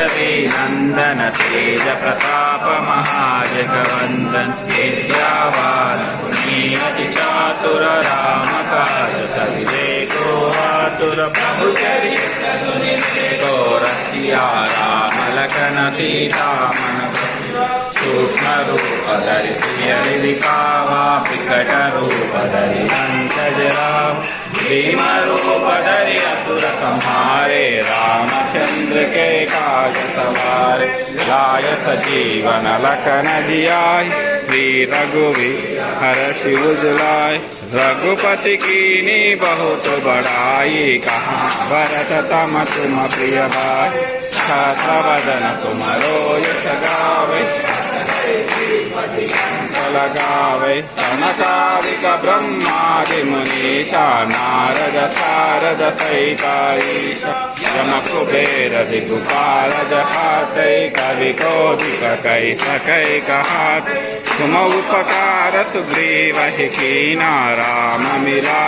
केसरी नन्दन तेज प्रताप महाजगवन्दन विद्यावान पुनीति चातुर रामकाज कविवेको आतुर प्रभु चरितो रसिया राम लखन सीता मन सूक्ष्म रूप धरि सियरि दिखावा विकट रूप धरि पंकज राम भीम रूप धरि असुर संहारे रामचंद्र के काज सवार लायत जीवन लखन जियाय श्री रघुवी हर शिव जलाय रघुपति कीनी बहुत बड़ाई, कहा भरत तम तुम प्रिय भाई। वदन तुम रोयस गावे लगावे सनकादिक ब्रह्मादि मुनीषा नारद सारद सैताईश यम कुबेर दिगुपाल जहातै कवि कोदिक कै सकै कहात तुम उपकार सुग्रीव कीना राम मिला